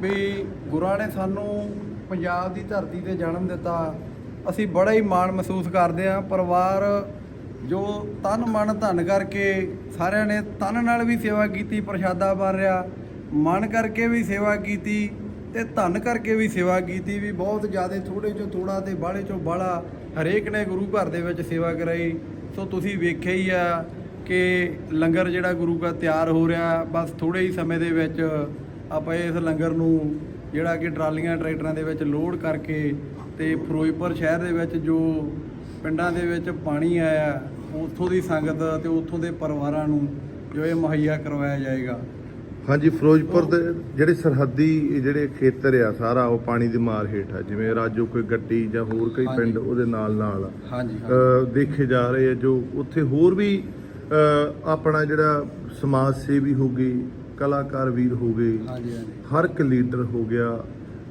ਵੀ ਗੁਰਾਂ ਨੇ ਸਾਨੂੰ ਪੰਜਾਬ ਦੀ ਧਰਤੀ ਤੇ ਜਨਮ ਦਿੱਤਾ। ਅਸੀਂ ਬੜਾ ਹੀ ਮਾਣ ਮਹਿਸੂਸ ਕਰਦੇ ਆ ਪਰਿਵਾਰ ਜੋ ਤਨ ਮਨ ਧਨ ਕਰਕੇ ਸਾਰਿਆਂ ਨੇ ਤਨ ਨਾਲ ਵੀ ਸੇਵਾ ਕੀਤੀ, ਪ੍ਰਸ਼ਾਦਾ ਬਣ ਰਿਹਾ। ਮਨ ਕਰਕੇ ਵੀ ਸੇਵਾ ਕੀਤੀ ਤੇ ਧਨ ਕਰਕੇ ਵੀ ਸੇਵਾ ਕੀਤੀ। ਵੀ ਬਹੁਤ ਜ਼ਿਆਦਾ ਥੋੜੇ ਚੋਂ ਥੋੜਾ ਤੇ ਬਾਹਲੇ ਚੋਂ ਬਾਹਲਾ ਹਰੇਕ ਨੇ ਗੁਰੂ ਘਰ ਦੇ ਵਿੱਚ ਸੇਵਾ ਕਰਾਈ। ਸੋ ਤੁਸੀਂ ਵੇਖਿਆ ਹੀ ਆ ਕਿ ਲੰਗਰ ਜਿਹੜਾ ਗੁਰੂ ਘਰ ਤਿਆਰ ਹੋ ਰਿਹਾ, ਬਸ ਥੋੜੇ ਹੀ ਸਮੇਂ ਦੇ ਵਿੱਚ ਆਪਾਂ ਇਸ ਲੰਗਰ ਨੂੰ ਜਿਹੜਾ ਕਿ ਟਰਾਲੀਆਂ ਟਰੈਕਟਰਾਂ ਦੇ ਵਿੱਚ ਲੋਡ ਕਰਕੇ ਤੇ ਫਿਰੋਜ਼ਪੁਰ ਸ਼ਹਿਰ ਦੇ ਵਿੱਚ ਜੋ ਪਿੰਡਾਂ ਦੇ ਵਿੱਚ ਪਾਣੀ ਆਇਆ, ਉੱਥੋਂ ਦੀ ਸੰਗਤ ਤੇ ਉੱਥੋਂ ਦੇ ਪਰਿਵਾਰਾਂ ਨੂੰ ਜੋ ਇਹ ਮੁਹੱਈਆ ਕਰਵਾਇਆ ਜਾਏਗਾ। ਹਾਂਜੀ ਫਿਰੋਜ਼ਪੁਰ ਦੇ ਜਿਹੜੇ ਸਰਹੱਦੀ ਜਿਹੜੇ ਖੇਤਰ ਆ ਸਾਰਾ ਉਹ ਪਾਣੀ ਦੀ ਮਾਰ ਹੇਠ ਆ ਜਿਵੇਂ ਰਾਜੋ ਕੋਈ ਗੱਟੀ ਜਾਂ ਹੋਰ ਕਈ। ਪਿੰਡ ਉਹਦੇ ਨਾਲ ਨਾਲ ਹਾਂਜੀ ਦੇਖੇ ਜਾ ਰਹੇ ਆ ਜੋ ਉੱਥੇ ਹੋਰ ਵੀ ਆਪਣਾ ਜਿਹੜਾ ਸਮਾਜ ਸੇਵੀ ਹੋ ਗਈ ਕਲਾਕਾਰ ਵੀਰ ਹੋ ਗਏ ਹਰ ਇੱਕ ਲੀਡਰ ਹੋ ਗਿਆ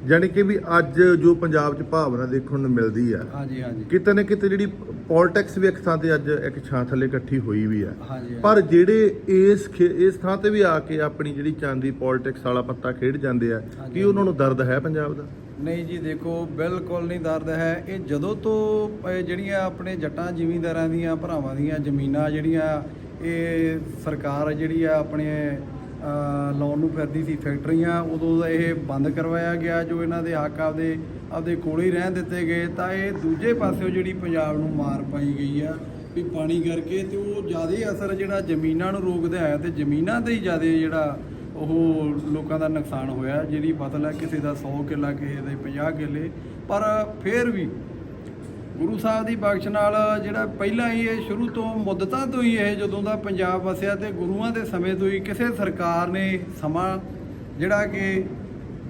ਜਾਣੀ ਕਿ ਵੀ ਅੱਜ ਜੋ ਪੰਜਾਬ 'ਚ ਭਾਵਨਾ ਦੇਖਣ ਨੂੰ ਮਿਲਦੀ ਆ ਹਾਂਜੀ ਹਾਂਜੀ। ਕਿਤੇ ਨਾ ਕਿਤੇ ਜਿਹੜੀ ਪੋਲਿਟਿਕਸ ਵੀ ਇੱਕ ਥਾਂ ਤੇ ਅੱਜ ਇੱਕ ਛਾਂ ਥੱਲੇ ਇਕੱਠੀ ਹੋਈ ਵੀ ਆ। ਹਾਂਜੀ ਪਰ ਜਿਹੜੇ ਇਸ ਖੇ- ਇਸ ਥਾਂ ਤੇ ਵੀ ਆ ਕੇ ਆਪਣੀ ਜਿਹੜੀ ਚਾਂਦੀ ਪੋਲਿਟਿਕਸ ਵਾਲਾ ਪੱਤਾ ਖੇਡ ਜਾਂਦੇ ਆ। ਕੀ ਉਹਨਾਂ ਨੂੰ ਦਰਦ ਹੈ ਪੰਜਾਬ ਦਾ? ਨਹੀਂ ਜੀ ਦੇਖੋ ਬਿਲਕੁਲ ਨਹੀਂ ਦਰਦ ਹੈ। ਇਹ ਜਦੋਂ ਤੋਂ ਇਹ ਜਿਹੜੀਆਂ ਆਪਣੇ ਜੱਟਾਂ ਜ਼ਿਮੀਂਦਾਰਾਂ ਦੀਆਂ ਭਰਾਵਾਂ ਦੀਆਂ ਜ਼ਮੀਨਾਂ ਜਿਹੜੀਆਂ ਇਹ ਸਰਕਾਰ ਜਿਹੜੀ ਆ ਆਪਣੇ ਲਾਉਣ ਨੂੰ ਫਿਰਦੀ ਸੀ ਫੈਕਟਰੀਆਂ, ਉਦੋਂ ਦਾ ਇਹ ਬੰਦ ਕਰਵਾਇਆ ਗਿਆ, ਜੋ ਇਹਨਾਂ ਦੇ ਹੱਕ ਆਪਦੇ ਆਪਦੇ ਕੋਲ ਹੀ ਰਹਿਣ ਦਿੱਤੇ ਗਏ। ਤਾਂ ਇਹ ਦੂਜੇ ਪਾਸਿਓ ਜਿਹੜੀ ਪੰਜਾਬ ਨੂੰ ਮਾਰ ਪਾਈ ਗਈ ਆ, ਵੀ ਪਾਣੀ ਕਰਕੇ ਤੇ ਉਹ ਜ਼ਿਆਦਾ ਅਸਰ ਜਿਹੜਾ ਜ਼ਮੀਨਾਂ ਨੂੰ ਰੋਕਦਾ ਹੈ ਤੇ ਜ਼ਮੀਨਾਂ ਤੇ ਹੀ ਜ਼ਿਆਦਾ ਜਿਹੜਾ ਉਹ ਲੋਕਾਂ ਦਾ ਨੁਕਸਾਨ ਹੋਇਆ ਜਿਹੜੀ ਫਸਲ ਹੈ ਕਿਸੇ ਦਾ 100 ਕਿੱਲਾ, ਕਿਸੇ ਦੇ 50 ਕਿੱਲੇ। ਪਰ ਫਿਰ ਵੀ ਗੁਰੂ ਸਾਹਿਬ ਦੀ ਬਖਸ਼ ਨਾਲ ਜਿਹੜਾ ਪਹਿਲਾਂ ਹੀ ਇਹ ਸ਼ੁਰੂ ਤੋਂ ਮੁੱਦਤਾਂ ਤੋਂ ਹੀ ਇਹ ਜਦੋਂ ਦਾ ਪੰਜਾਬ ਵਸਿਆ ਤੇ ਗੁਰੂਆਂ ਦੇ ਸਮੇਂ ਤੋਂ ਹੀ ਕਿਸੇ ਸਰਕਾਰ ਨੇ ਸਮਾਂ ਜਿਹੜਾ ਕਿ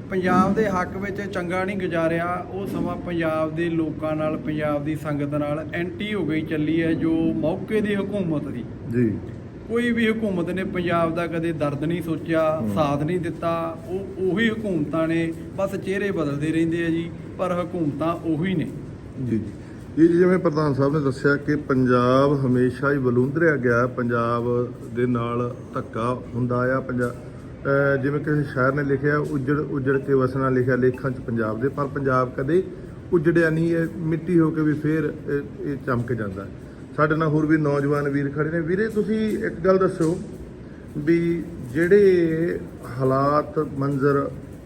ਪੰਜਾਬ ਦੇ ਹੱਕ ਵਿੱਚ ਚੰਗਾ ਨਹੀਂ ਗੁਜ਼ਾਰਿਆ ਉਹ ਸਮਾਂ ਪੰਜਾਬ ਦੇ ਲੋਕਾਂ ਨਾਲ ਪੰਜਾਬ ਦੀ ਸੰਗਤ ਨਾਲ ਐਂਟੀ ਹੋ ਗਈ ਚੱਲੀ ਹੈ ਜੋ ਮੌਕੇ ਦੀ ਹਕੂਮਤ ਦੀ ਜੀ। ਕੋਈ ਵੀ ਹਕੂਮਤ ਨੇ ਪੰਜਾਬ ਦਾ ਕਦੇ ਦਰਦ ਨਹੀਂ ਸੋਚਿਆ ਸਾਥ ਨਹੀਂ ਦਿੱਤਾ ਉਹ ਉਹੀ ਹਕੂਮਤਾਂ ਨੇ ਬਸ ਚਿਹਰੇ ਬਦਲਦੇ ਰਹਿੰਦੇ ਆ ਜੀ ਪਰ ਹਕੂਮਤਾਂ ਉਹੀ ਨੇ। ਜੀ ਜੀ। ਇਹ ਜਿਵੇਂ ਪ੍ਰਧਾਨ ਸਾਹਿਬ ਨੇ ਦੱਸਿਆ ਕਿ ਪੰਜਾਬ ਹਮੇਸ਼ਾ ਹੀ ਵਲੂੰਦਰਿਆ ਗਿਆ ਪੰਜਾਬ ਦੇ ਨਾਲ ਧੱਕਾ ਹੁੰਦਾ ਆ ਪੰਜਾਬ ਜਿਵੇਂ ਕਿਸੇ ਸ਼ਾਇਰ ਨੇ ਲਿਖਿਆ ਉਜੜ ਉਜੜ ਕੇ ਵਸਣਾ ਲਿਖਿਆ ਲੇਖਾਂ 'ਚ ਪੰਜਾਬ ਦੇ ਪਰ ਪੰਜਾਬ ਕਦੇ ਉਜੜਿਆ ਨਹੀਂ ਇਹ ਮਿੱਟੀ ਹੋ ਕੇ ਵੀ ਫੇਰ ਇਹ ਚਮਕ ਜਾਂਦਾ। ਹੈ। ਸਾਡੇ ਨਾਲ ਹੋਰ ਵੀ ਨੌਜਵਾਨ ਵੀਰ ਖੜੇ ਨੇ। ਵੀਰੇ ਤੁਸੀਂ ਇੱਕ ਗੱਲ ਦੱਸੋ ਵੀ ਜਿਹੜੇ ਹਾਲਾਤ ਮੰਜ਼ਰ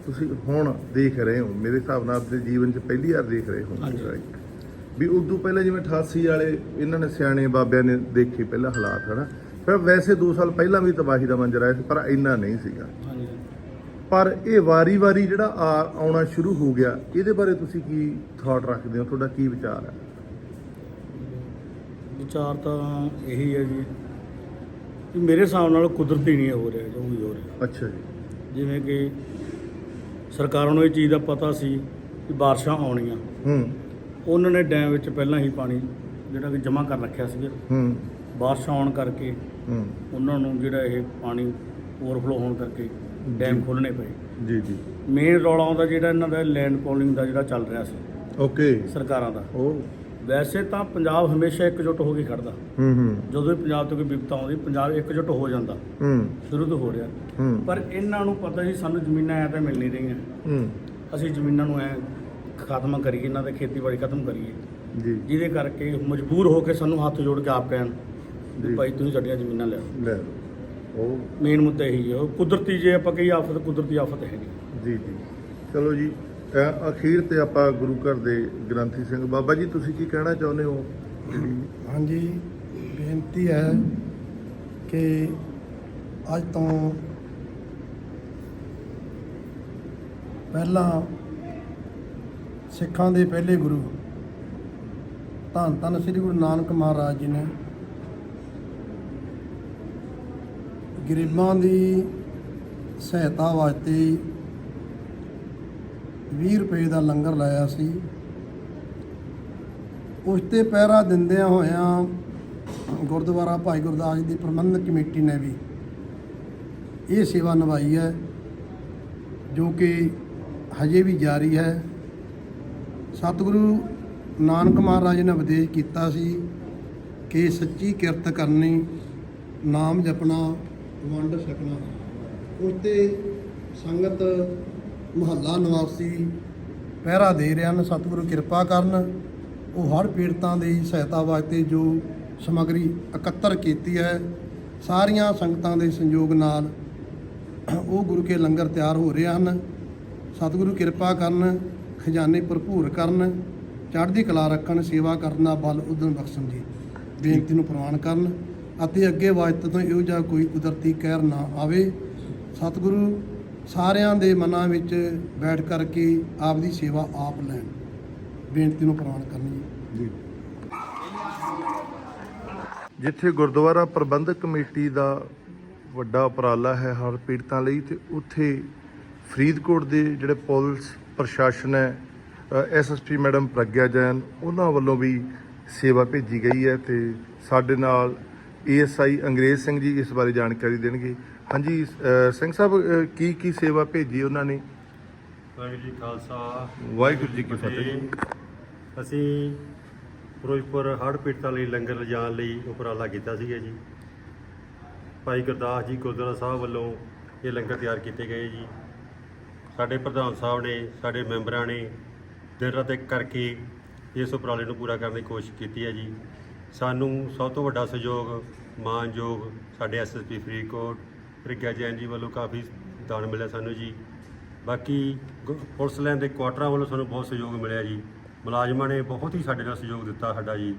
ਤੁਸੀਂ ਹੁਣ ਦੇਖ ਰਹੇ ਹੋ ਮੇਰੇ ਹਿਸਾਬ ਨਾਲ ਆਪਣੇ ਜੀਵਨ 'ਚ ਪਹਿਲੀ ਵਾਰ ਦੇਖ ਰਹੇ ਹੋ। ਵੀ ਉਦੋਂ ਪਹਿਲਾਂ ਜਿਵੇਂ 88 ਵਾਲੇ ਇਹਨਾਂ ਨੇ ਸਿਆਣੇ ਬਾਬਿਆਂ ਨੇ ਦੇਖੇ ਪਹਿਲਾਂ ਹਾਲਾਤ ਹਨਾ? ਫਿਰ ਵੈਸੇ 2 ਸਾਲ ਪਹਿਲਾਂ ਵੀ ਤਬਾਹੀ ਦਾ ਮੰਜ਼ਰ ਆਇਆ ਸੀ ਪਰ ਇੰਨਾ ਨਹੀਂ ਸੀਗਾ। ਹਾਂਜੀ। ਪਰ ਇਹ ਵਾਰੀ-ਵਾਰੀ ਜਿਹੜਾ ਆਉਣਾ ਸ਼ੁਰੂ ਹੋ ਗਿਆ ਇਹਦੇ ਬਾਰੇ ਤੁਸੀਂ ਕੀ ਥਾਟ ਰੱਖਦੇ ਹੋ? ਤੁਹਾਡਾ ਕੀ ਵਿਚਾਰ ਹੈ? ਵਿਚਾਰ ਤਾਂ ਇਹੀ ਹੈ ਜੀ ਕਿ ਮੇਰੇ ਹਿਸਾਬ ਨਾਲ ਕੁਦਰਤੀ ਨਹੀਂ ਹੋ ਰਿਹਾ ਜੋ ਵੀ ਹੋ ਰਿਹਾ। ਅੱਛਾ ਜੀ। ਜਿਵੇਂ ਕਿ ਸਰਕਾਰਾਂ ਨੂੰ ਇਹ ਚੀਜ਼ ਦਾ ਪਤਾ ਸੀ ਕਿ ਬਾਰਿਸ਼ਾਂ ਆਉਣੀਆਂ। ਹੂੰ। ਉਹਨਾਂ ਨੇ ਡੈਮ ਵਿੱਚ ਪਹਿਲਾਂ ਹੀ ਪਾਣੀ ਜਿਹੜਾ ਕਿ ਜਮ੍ਹਾਂ ਕਰ ਰੱਖਿਆ ਸੀ ਹੂੰ। ਬਾਰਿਸ਼ਾਂ ਆਉਣ ਕਰਕੇ ਹੂੰ। ਉਹਨਾਂ ਨੂੰ ਜਿਹੜਾ ਇਹ ਪਾਣੀ ਓਵਰਫਲੋ ਹੋਣ ਕਰਕੇ ਡੈਮ ਖੋਲ੍ਹਣੇ ਪਏ। ਜੀ ਜੀ। ਮੇਨ ਰੌਲਾ ਆਉਂਦਾ ਜਿਹੜਾ ਇਹਨਾਂ ਦਾ ਲੈਂਡ ਪੋਲਿੰਗ ਦਾ ਜਿਹੜਾ ਚੱਲ ਰਿਹਾ ਸੀ। ਓਕੇ। ਸਰਕਾਰਾਂ ਦਾ। ਉਹ ਵੈਸੇ ਤਾਂ ਪੰਜਾਬ ਹਮੇਸ਼ਾ ਇਕਜੁੱਟ ਹੋ ਕੇ ਖੜਦਾ ਹੂੰ ਹੂੰ। ਜਦੋਂ ਵੀ ਪੰਜਾਬ ਤੋਂ ਕੋਈ ਵਿਪਤਾ ਆਉਂਦੀ ਪੰਜਾਬ ਇਕਜੁੱਟ ਹੋ ਜਾਂਦਾ। ਹੂੰ। ਸ਼ੁਰੂ ਤੋਂ ਹੋ ਰਿਹਾ। ਹੂੰ। ਪਰ ਇਹਨਾਂ ਨੂੰ ਪਤਾ ਸੀ ਸਾਨੂੰ ਜ਼ਮੀਨਾਂ ਐ ਤਾਂ ਮਿਲ ਨਹੀਂ ਰਹੀਆਂ। ਹੂੰ। ਅਸੀਂ ਜ਼ਮੀਨਾਂ ਨੂੰ ਐ ਖਤਮ ਕਰੀਏ ਇਹਨਾਂ ਦੇ ਖੇਤੀਬਾੜੀ ਖਤਮ ਕਰੀਏ। ਜੀ। ਜਿਹਦੇ ਕਰਕੇ ਮਜਬੂਰ ਹੋ ਕੇ ਸਾਨੂੰ ਹੱਥ ਜੋੜ ਕੇ ਆਪ ਕਹਿਣ ਜੀ। ਵੀ ਭਾਈ ਤੁਸੀਂ ਸਾਡੀਆਂ ਜ਼ਮੀਨਾਂ ਲਿਆਓ ਲੈ ਲਓ। ਉਹ ਮੇਨ ਮੁੱਦਾ ਇਹੀ ਹੈ ਉਹ ਕੁਦਰਤੀ ਜੇ ਆਪਾਂ ਕਹੀ ਆਫਤ ਕੁਦਰਤੀ ਆਫਤ ਹੈ ਨਹੀਂ। ਜੀ ਜੀ। ਚਲੋ ਜੀ ਅਖੀਰ ਤੇ ਆਪਾਂ ਗੁਰੂ ਘਰ ਦੇ ਗ੍ਰੰਥੀ ਸਿੰਘ ਬਾਬਾ ਜੀ ਤੁਸੀਂ ਕੀ ਕਹਿਣਾ ਚਾਹੁੰਦੇ ਹੋ? ਹਾਂਜੀ ਬੇਨਤੀ ਹੈ ਕਿ ਅੱਜ ਤੋਂ ਪਹਿਲਾਂ ਸਿੱਖਾਂ ਦੇ ਪਹਿਲੇ ਗੁਰੂ ਧੰਨ ਧੰਨ ਸ੍ਰੀ ਗੁਰੂ ਨਾਨਕ ਮਹਾਰਾਜ ਜੀ ਨੇ ਗਰੀਬਾਂ ਦੀ ਸਹਾਇਤਾ ਵਾਸਤੇ 20 ਰੁਪਏ ਦਾ ਲੰਗਰ ਲਾਇਆ ਸੀ। ਉਸ ਤੇ ਪਹਿਰਾ ਦਿੰਦਿਆਂ ਹੋਇਆਂ ਗੁਰਦੁਆਰਾ ਭਾਈ ਗੁਰਦਾਸ ਜੀ ਦੀ ਪ੍ਰਬੰਧਕ ਕਮੇਟੀ ਨੇ ਵੀ ਇਹ ਸੇਵਾ ਨਿਭਾਈ ਹੈ, ਜੋ ਕਿ ਹਜੇ ਵੀ ਜਾਰੀ ਹੈ। ਸਤਿਗੁਰੂ ਨਾਨਕ ਮਹਾਰਾਜ ਨੇ ਉਪਦੇਸ਼ ਕੀਤਾ ਸੀ ਕਿ ਸੱਚੀ ਕਿਰਤ ਕਰਨੀ, ਨਾਮ ਜਪਣਾ, ਵੰਡ ਸਕਣਾ। ਉਸ ਤੇ ਸੰਗਤ ਮਹੱਲਾ ਨਿਵਾਸੀ ਪਹਿਰਾ ਦੇ ਰਹੇ ਹਨ। ਸਤਿਗੁਰੂ ਕਿਰਪਾ ਕਰਨ, ਉਹ ਹਰ ਪੀੜਤਾਂ ਦੀ ਸਹਾਇਤਾ ਵਾਸਤੇ ਜੋ ਸਮੱਗਰੀ ਇਕੱਤਰ ਕੀਤੀ ਹੈ, ਸਾਰੀਆਂ ਸੰਗਤਾਂ ਦੇ ਸੰਯੋਗ ਨਾਲ ਉਹ ਗੁਰੂ ਕੇ ਲੰਗਰ ਤਿਆਰ ਹੋ ਰਹੇ ਹਨ। ਸਤਿਗੁਰੂ ਕਿਰਪਾ ਕਰਨ ਖਜ਼ਾਨੇ ਭਰਪੂਰ ਕਰਨ, ਚੜ੍ਹਦੀ ਕਲਾ ਰੱਖਣ, ਸੇਵਾ ਕਰਨ ਦਾ ਬਲ ਉਦਮ ਬਖਸ਼ਣ ਜੀ ਬੇਨਤੀ ਨੂੰ ਪ੍ਰਵਾਨ ਕਰਨ ਅਤੇ ਅੱਗੇ ਵਾਸਤੇ ਤੋਂ ਇਹੋ ਜਿਹਾ ਕੋਈ ਕੁਦਰਤੀ ਕਹਿਰ ਨਾ ਆਵੇ। ਸਤਿਗੁਰੂ, ਸਾਰਿਆਂ ਦੇ ਮਨਾਂ ਵਿੱਚ ਬੈਠ ਕਰਕੇ ਆਪ ਦੀ ਸੇਵਾ ਆਪ ਲੈਣ। ਬੇਨਤੀ ਨੂੰ ਪ੍ਰਵਾਨ ਕਰਨੀ ਜੀ। ਜਿੱਥੇ ਗੁਰਦੁਆਰਾ ਪ੍ਰਬੰਧਕ ਕਮੇਟੀ ਦਾ ਵੱਡਾ ਉਪਰਾਲਾ ਹੈ ਹਰ ਪੀੜਤਾਂ ਲਈ, ਤੇ ਉੱਥੇ ਫਰੀਦਕੋਟ ਦੇ ਜਿਹੜੇ ਪੁਲਿਸ ਪ੍ਰਸ਼ਾਸਨ ਹੈ ਐਸਐਸਪੀ ਮੈਡਮ ਪ੍ਰਗਿਆ ਜੈਨ ਉਹਨਾਂ ਵੱਲੋਂ ਵੀ ਸੇਵਾ ਭੇਜੀ ਗਈ ਹੈ ਤੇ ਸਾਡੇ ਨਾਲ ਏਐਸਆਈ ਅੰਗਰੇਜ਼ ਸਿੰਘ ਜੀ ਇਸ ਬਾਰੇ ਜਾਣਕਾਰੀ ਦੇਣਗੇ। ਹਾਂਜੀ ਸਿੰਘ ਸਾਹਿਬ ਕੀ ਕੀ ਸੇਵਾ ਭੇਜੀ ਉਹਨਾਂ ਨੇ? ਵਾਹਿਗੁਰੂ ਜੀ ਖਾਲਸਾ। ਵਾਹਿਗੁਰੂ ਜੀ ਕੀ ਫਤਿਹ ਅਸੀਂ ਫਿਰੋਜ਼ਪੁਰ ਹੜ੍ਹ ਪੀੜਤਾਂ ਲਈ ਲੰਗਰ ਲਿਜਾਣ ਲਈ ਉਪਰਾਲਾ ਕੀਤਾ ਸੀਗਾ ਜੀ। ਭਾਈ ਗੁਰਦਾਸ ਜੀ ਗੁਰਦੁਆਰਾ ਸਾਹਿਬ ਵੱਲੋਂ ਇਹ ਲੰਗਰ ਤਿਆਰ ਕੀਤੇ ਗਏ ਜੀ। ਸਾਡੇ ਪ੍ਰਧਾਨ ਸਾਹਿਬ ਨੇ, ਸਾਡੇ ਮੈਂਬਰਾਂ ਨੇ ਦਿਨ ਰਾਤ ਇੱਕ ਕਰਕੇ ਇਸ ਉਪਰਾਲੇ ਨੂੰ ਪੂਰਾ ਕਰਨ ਦੀ ਕੋਸ਼ਿਸ਼ ਕੀਤੀ ਹੈ ਜੀ। ਸਾਨੂੰ ਸਭ ਤੋਂ ਵੱਡਾ ਸਹਿਯੋਗ, ਮਾਨਯੋਗ ਸਾਡੇ ਐਸਐਸਪੀ ਫਰੀਦਕੋਟ ਪ੍ਰਿਗਿਆ ਜੈਨ ਜੀ ਵੱਲੋਂ ਕਾਫੀ ਦਾਨ ਮਿਲਿਆ ਸਾਨੂੰ ਜੀ। ਬਾਕੀ ਗੁ- ਪੁਲਿਸ ਲਾਈਨ ਦੇ ਕੁਆਟਰਾਂ ਵੱਲੋਂ ਸਾਨੂੰ ਬਹੁਤ ਸਹਿਯੋਗ ਮਿਲਿਆ ਜੀ। ਮੁਲਾਜ਼ਮਾਂ ਨੇ ਬਹੁਤ ਹੀ ਸਾਡੇ ਨਾਲ ਸਹਿਯੋਗ ਦਿੱਤਾ ਸਾਡਾ ਜੀ।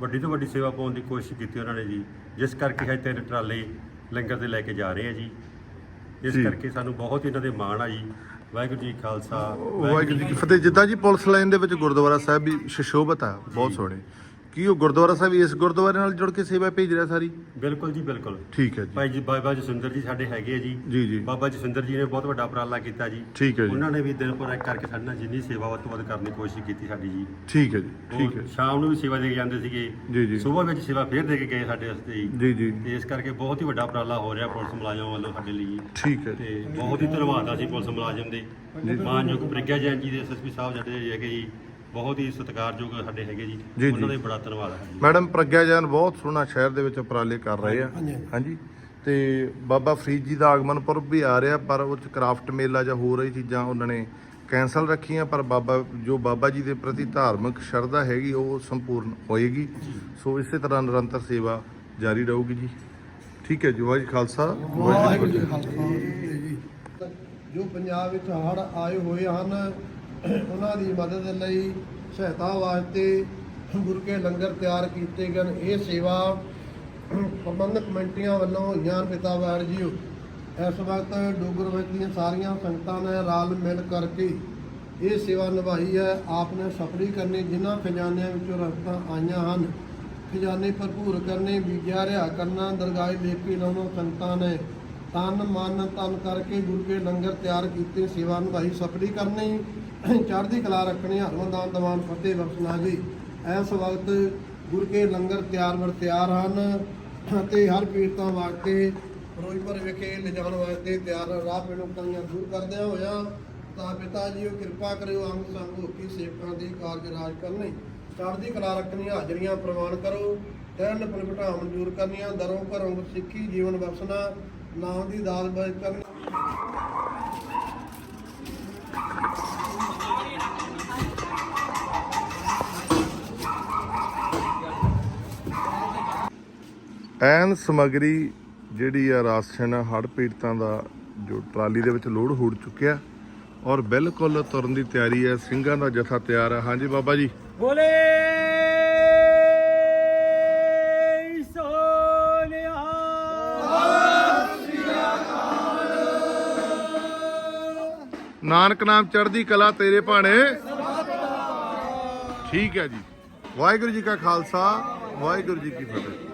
ਵੱਡੀ ਤੋਂ ਵੱਡੀ ਸੇਵਾ ਪਾਉਣ ਦੀ ਕੋਸ਼ਿਸ਼ ਕੀਤੀ ਉਹਨਾਂ ਨੇ ਜੀ। ਜਿਸ ਕਰਕੇ ਅੱਜ ਤਿੰਨ ਟਰਾਲੇ ਲੰਗਰ ਦੇ ਲੈ ਕੇ ਜਾ ਰਹੇ ਆ ਜੀ। ਇਸ। ਕਰਕੇ ਸਾਨੂੰ ਬਹੁਤ ਇਹਨਾਂ ਦੇ ਮਾਣ ਆ ਜੀ ਵਾਹਿਗੁਰੂ ਜੀ ਖਾਲਸਾ ਵਾਹਿਗੁਰੂ ਜੀ ਕੀ ਫਤਿਹ। ਜਿੱਦਾਂ ਜੀ ਪੁਲਿਸ ਲਾਈਨ ਦੇ ਵਿੱਚ ਗੁਰਦੁਆਰਾ ਸਾਹਿਬ ਵੀ ਸ਼ਸ਼ੋਭਤ ਆ ਬਹੁਤ ਸੋਹਣੇ। ਕੀ ਉਹ ਗੁਰਦੁਆਰਾ ਸਾਹਿਬ ਇਸ ਗੁਰਦੁਆਰੇ ਨਾਲ ਜੁੜ ਕੇ ਸੇਵਾ ਭੇਜ ਰਿਹਾ ਸਾਰੀ? ਬਿਲਕੁਲ ਜੀ ਬਿਲਕੁਲ। ਠੀਕ ਹੈ ਜੀ। ਭਾਈ ਜੀ ਬਾਬਾ ਜਸਵਿੰਦਰ ਜੀ ਸਾਡੇ ਹੈਗੇ ਆ ਜੀ। ਜੀ ਜੀ। ਬਾਬਾ ਜਸਵਿੰਦਰ ਜੀ ਨੇ ਬਹੁਤ ਵੱਡਾ ਉਪਰਾਲਾ ਕੀਤਾ ਜੀ। ਠੀਕ ਹੈ ਜੀ। ਉਹਨਾਂ ਨੇ ਵੀ ਦਿਨ ਪਰ ਇੱਕ ਕਰਕੇ ਸਾਡੇ ਨਾਲ ਜਿੰਨੀ ਸੇਵਾ ਵੱਧ ਤੋਂ ਵੱਧ ਕਰਨ ਦੀ ਕੋਸ਼ਿਸ਼ ਕੀਤੀ ਸਾਡੀ ਜੀ। ਠੀਕ ਹੈ ਜੀ ਠੀਕ ਹੈ। ਸ਼ਾਮ ਨੂੰ ਵੀ ਸੇਵਾ ਦੇ ਕੇ ਜਾਂਦੇ ਸੀਗੇ। ਜੀ ਜੀ। ਸਵੇਰ ਵਿੱਚ ਸੇਵਾ ਫੇਰ ਦੇ ਕੇ ਗਏ ਸਾਡੇ ਵਾਸਤੇ ਜੀ। ਜੀ ਜੀ। ਤੇ ਇਸ ਕਰਕੇ ਬਹੁਤ ਹੀ ਵੱਡਾ ਉਪਰਾਲਾ ਹੋ ਰਿਹਾ ਪੁਲਿਸ ਮੁਲਾਜ਼ਮਾਂ ਵੱਲੋਂ ਸਾਡੇ ਲਈ। ਠੀਕ ਹੈ। ਤੇ ਬਹੁਤ ਹੀ ਧੰਨਵਾਦ ਆ ਸੀ ਪੁਲਿਸ ਮੁਲਾਜ਼ਮ ਦੇ। ਮਾਨਯੋਗ ਪ੍ਰਗਿਆ ਜੈਨ ਜੀ ਦੇ ਐਸਐਸਪੀ ਸਾਹਿਬ ਜਿਹੜੇ ਹੈਗੇ ਜੀ। ਬਹੁਤ ਹੀ ਸਤਿਕਾਰਯੋਗ ਸਾਡੇ ਹੈਗੇ ਜੀ। ਉਹਨਾਂ ਦਾ ਬੜਾ ਧੰਨਵਾਦ ਹੈ। ਜੀ ਮੈਡਮ ਪ੍ਰਗਿਆ ਜਾਨ ਬਹੁਤ ਸੋਹਣਾ ਸ਼ਹਿਰ ਦੇ ਵਿੱਚ ਉਪਰਾਲੇ ਕਰ ਰਹੇ ਆ। ਹਾਂਜੀ। ਤੇ ਬਾਬਾ ਫਰੀਦ ਜੀ ਦਾ ਆਗਮਨ ਪੁਰਬ ਵੀ ਆ ਰਿਹਾ ਪਰ ਉਹ ਚ ਕ੍ਰਾਫਟ ਮੇਲਾ ਜਾਂ ਹੋਰ ਇਹ ਚੀਜ਼ਾਂ ਉਹਨਾਂ ਨੇ ਕੈਂਸਲ ਰੱਖੀਆਂ ਪਰ ਬਾਬਾ ਜੋ ਬਾਬਾ ਜੀ ਦੇ ਪ੍ਰਤੀ ਧਾਰਮਿਕ ਸ਼ਰਧਾ ਹੈਗੀ ਉਹ ਸੰਪੂਰਨ ਹੋਏਗੀ। ਸੋ ਇਸੇ ਤਰ੍ਹਾਂ ਨਿਰੰਤਰ ਸੇਵਾ ਜਾਰੀ ਰਹੂਗੀ ਜੀ। ਠੀਕ ਹੈ ਜੀ ਵਾਹਿਗੁਰੂ ਖਾਲਸਾ ਵਾਹਿਗੁਰੂ ਜੀ ਜੀ ਪੰਜਾਬ ਵਿੱਚ ਹੜ੍ਹ ਆਏ ਹੋਏ ਹਨ ਉਹਨਾਂ ਦੀ ਮਦਦ ਲਈ ਸਹਾਇਤਾ ਵਾਸਤੇ ਗੁਰੂ ਕੇ ਲੰਗਰ ਤਿਆਰ ਕੀਤੇ ਗਏ ਇਹ ਸੇਵਾ ਪ੍ਰਬੰਧਕ ਕਮੇਟੀਆਂ ਵੱਲੋਂ ਹੋਈਆਂ ਪਿਤਾ ਵਾਰ ਜੀਓ ਇਸ ਵਕਤ ਡੋਗਰ ਵਿੱਚ ਦੀਆਂ ਸਾਰੀਆਂ ਸੰਗਤਾਂ ਨੇ ਰਲ ਮਿਲ ਕਰਕੇ ਇਹ ਸੇਵਾ ਨਿਭਾਈ ਹੈ। ਆਪ ਨੇ ਸਫਰੀ ਕਰਨੀ, ਜਿਨ੍ਹਾਂ ਖਜ਼ਾਨਿਆਂ ਵਿੱਚੋਂ ਰਸਤਾਂ ਆਈਆਂ ਹਨ, ਖਜ਼ਾਨੇ ਭਰਪੂਰ ਕਰਨੇ, ਬੀਜਿਆ, ਰਿਹਾ ਕਰਨਾ, ਦਰਗਾਹ ਲੇਪੀ ਲਾਉਣੋਂ ਸੰਗਤਾਂ ਨੇ ਤਨ ਮਨ ਤਨ ਕਰਕੇ ਗੁਰੂ ਕੇ ਲੰਗਰ ਤਿਆਰ ਕੀਤੇ, ਸੇਵਾ ਨਿਭਾਈ, ਸਫਰੀ ਕਰਨੀ। ਚੜ੍ਹਦੀ ਕਲਾ ਰੱਖਣੀ ਹਰਮੰਦਾਨ ਦਵਾਨ ਫਤਿਹ ਬਖਸ਼ਣਾ ਜੀ। ਇਸ ਵਕਤ ਗੁਰੂ ਕੇ ਲੰਗਰ ਤਿਆਰ ਵਰ ਤਿਆਰ ਹਨ ਅਤੇ ਹਰ ਪੀਰਤਾਂ ਵਾਸਤੇ ਫਿਰੋਜ਼ਪੁਰ ਵਿਖੇ ਲਿਜਾਣ ਵਾਸਤੇ ਤਿਆਰ ਰਾਹ ਪੇੜੋਂ ਤੰਗੀਆਂ ਦੂਰ ਕਰਦਿਆਂ ਹੋਇਆ ਤਾਂ ਪਿਤਾ ਜੀ, ਉਹ ਕਿਰਪਾ ਕਰਿਓ, ਅੰਗ ਸੰਗ ਹੋ ਕੇ ਸੇਵਕਾਂ ਦੀ ਕਾਰਜ ਰਾਜ ਕਰਨੀ। ਚੜ੍ਹਦੀ ਕਲਾ ਰੱਖਣੀ, ਹਾਜ਼ਰੀਆਂ ਪ੍ਰਵਾਨ ਕਰੋ। ਤੈਨ ਪੁਲ ਮਨਜ਼ੂਰ ਕਰਨੀਆਂ, ਦਰੋਂ ਘਰੋਂ ਸਿੱਖੀ ਜੀਵਨ ਬਖਸ਼ਣਾ, ਨਾਮ ਦੀ ਦਾਲ ਬਚ ਕਰਨੀ ਐਨ ਸਮਗਰੀ ਜਿਹੜੀ ਆ ਰਾਸ਼ਨ ਹੜ੍ਹ ਪੀੜਤਾਂ ਦਾ ਜੋ ਟਰਾਲੀ ਦੇ ਵਿੱਚ ਲੋਡ ਹੋ ਚੁੱਕਿਆ ਔਰ ਬਿਲਕੁਲ ਤੁਰਨ ਦੀ ਤਿਆਰੀ ਹੈ ਸਿੰਘਾਂ ਦਾ ਜਥਾ ਤਿਆਰ ਹੈ। ਹਾਂਜੀ ਬਾਬਾ ਜੀ। ਬੋਲੇ ਨਾਨਕ ਨਾਮ ਚੜ੍ਹਦੀ ਕਲਾ ਤੇਰੇ ਭਾਣੇ। ਠੀਕ ਹੈ ਜੀ। ਵਾਹਿਗੁਰੂ ਜੀ ਕਾ ਖਾਲਸਾ ਵਾਹਿਗੁਰੂ ਜੀ ਕੀ ਫਤਿਹ।